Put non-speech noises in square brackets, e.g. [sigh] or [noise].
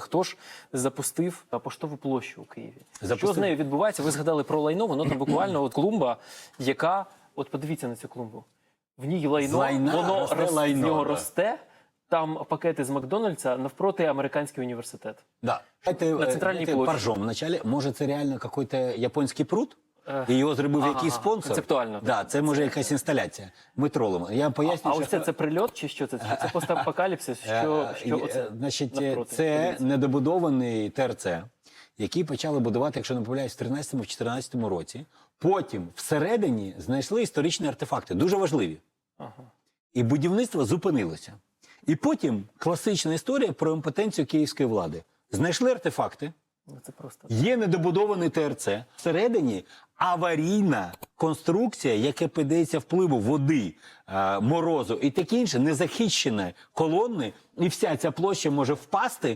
Хто ж запустив поштову площу у Києві? Що з нею відбувається? Ви згадали про лайно, воно там буквально от клумба, яка, от подивіться на цю клумбу. В ній лайно, лайна воно росте рос- лайно, з нього да. росте. Там пакети з Макдональдса навпроти американський університет. Да. Это, На центральній площі. поржем вначале. Може, це реально какой-то японський пруд? Е, І його зробив ага, якийсь спонсор? концептуально. Да, це може якась інсталяція. Ми тролимо. Я поясню, А що ось це, це прильот чи що це? Чи це постапокаліпсис? [laughs] Що, Е, що е, оце? Значить, е, навпроти? це недобудований ТРЦ, який почали будувати, якщо не помиляюсь, в 13-14 році. Потім всередині знайшли історичні артефакти, дуже важливі. Ага. І будівництво зупинилося. І потім класична історія про імпотенцію київської влади. Знайшли артефакти, Ну, Це просто Є недобудований ТРЦ. Всередині аварійна конструкція, яка піддається впливу води, е, морозу і таке інше, незахищені колони, і вся ця площа може впасти